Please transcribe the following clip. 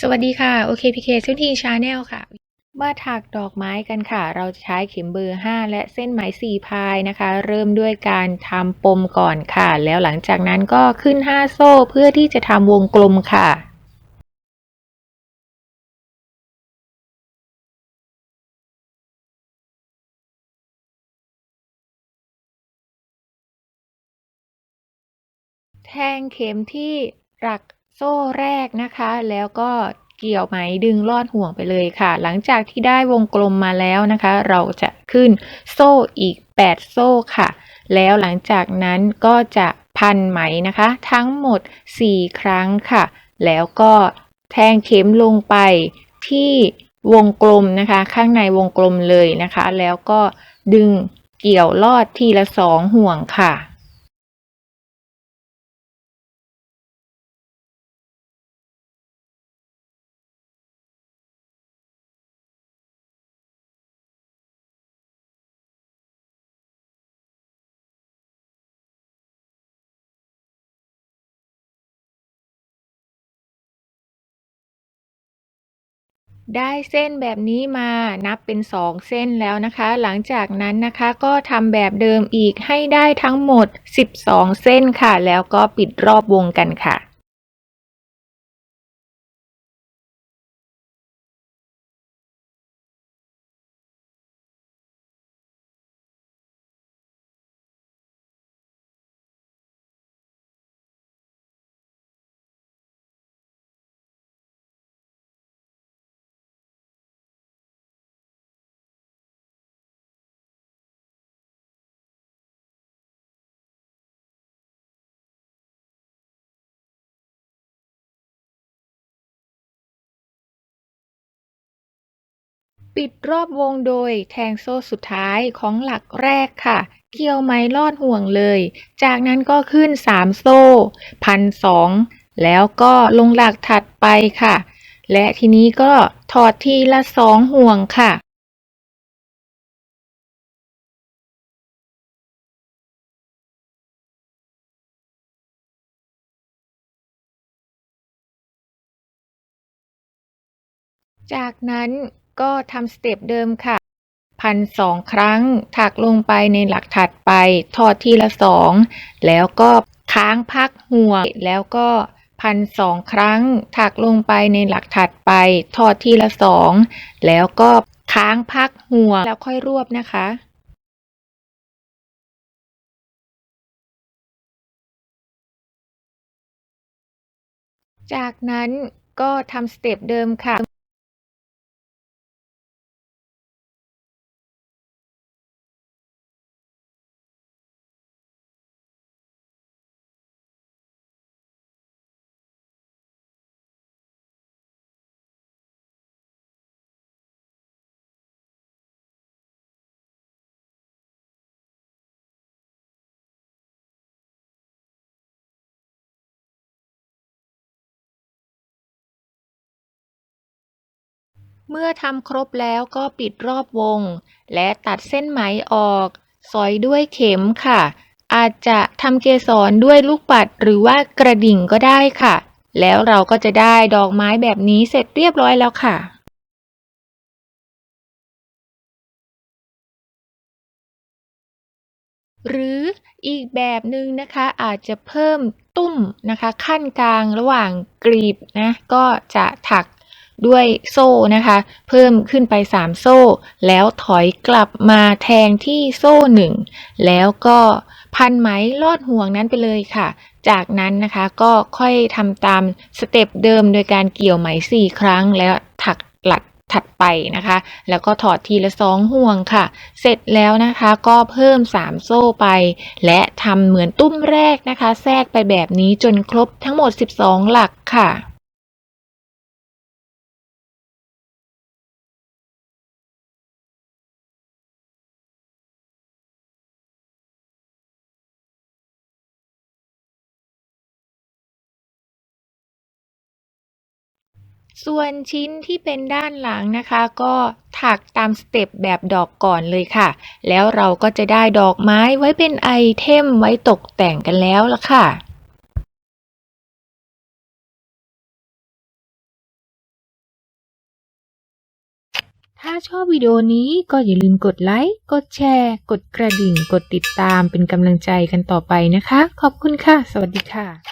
สวัสดีค่ะ OKPK ซึ่งทีชาแนลค่ะมาถักดอกไม้กันค่ะ เราจะใช้เข็มเบอร์ 5 และเส้นไหม4พายนะคะ เริ่มด้วยการทำปมก่อนค่ะ แล้วหลังจากนั้นก็ขึ้น 5 โซ่เพื่อที่จะทำวงกลมค่ะแทงเข็มที่หลัก โซ่แรกนะคะ แล้วก็เกี่ยวไหมดึงลอดห่วงไปเลยค่ะ หลังจากที่ได้วงกลมมาแล้วนะคะ เราจะขึ้นโซ่อีก 8 โซ่ค่ะ แล้วหลังจากนั้นก็จะพันไหมนะคะ ทั้งหมด 4 ครั้งค่ะ แล้วก็แทงเข็มลงไปที่วงกลมนะคะ ข้างในวงกลมเลยนะคะ แล้วก็ดึงเกี่ยวลอดทีละสองห่วงค่ะ ได้เส้นแบบนี้มานับเป็น 2 เส้นแล้วนะคะ หลังจากนั้นนะคะก็ทำแบบเดิมอีกให้ได้ทั้งหมด 12 เส้นค่ะ แล้วก็ปิดรอบวงกันค่ะ ปิดรอบวงโดยแทงโซ่สุดท้ายของหลักแรกค่ะ เกี่ยวไม้ลอดห่วงเลย จากนั้นก็ขึ้น 3 โซ่พันสองแล้วก็ลงหลักถัดไปค่ะ และทีนี้ก็ถอดทีละสองห่วงค่ะ จากนั้น ก็ทำสเต็ปเดิมค่ะ พันสองครั้ง ถักลงไปในหลักถัดไป ทอดทีละสอง แล้วก็ค้างพักห่วง แล้วก็พันสองครั้ง ถักลงไปในหลักถัดไป ทอดทีละสอง แล้วก็ค้างพักห่วง แล้วค่อยรวบนะคะจากนั้นก็ทำสเต็ปเดิมค่ะ เมื่อทำครบแล้วก็ปิดรอบวง และตัดเส้นไหมออก สอยด้วยเข็มค่ะ อาจจะทำเกสรด้วยลูกปัดหรือว่ากระดิ่งก็ได้ค่ะ แล้วเราก็จะได้ดอกไม้แบบนี้เสร็จเรียบร้อยแล้วค่ะหรืออีกแบบหนึ่งนะคะอาจจะเพิ่มตุ้มนะคะ ขั้นกลางระหว่างกรีบนะก็จะถัก ด้วยโซ่นะคะ เพิ่มขึ้นไป 3 โซ่ แล้วถอยกลับมาแทงที่โซ่หนึ่งแล้วก็พันไหมลอดห่วงนั้นไปเลยค่ะ จากนั้นนะคะก็ค่อยทำตามสเต็ปเดิมโดยการเกี่ยวไหม 4 ครั้งแล้วถักหลักถัดไปนะคะ แล้วก็ถอดทีละสองห่วงค่ะ เสร็จแล้วนะคะก็เพิ่ม 3 โซ่ไป และทำเหมือนตุ้มแรกนะคะ แทรกไปแบบนี้จนครบทั้งหมด 12 หลักค่ะ ส่วนชิ้นที่เป็นด้านหลังนะคะ ก็ถักตามสเต็ปแบบดอกก่อนเลยค่ะ แล้วเราก็จะได้ดอกไม้ไว้เป็นไอเทมไว้ตกแต่งกันแล้วละค่ะถ้าชอบวิดีโอนี้ก็อย่าลืมกดไลค์ กดแชร์ กดกระดิ่ง กดติดตามเป็นกำลังใจกันต่อไปนะคะ ขอบคุณค่ะ สวัสดีค่ะ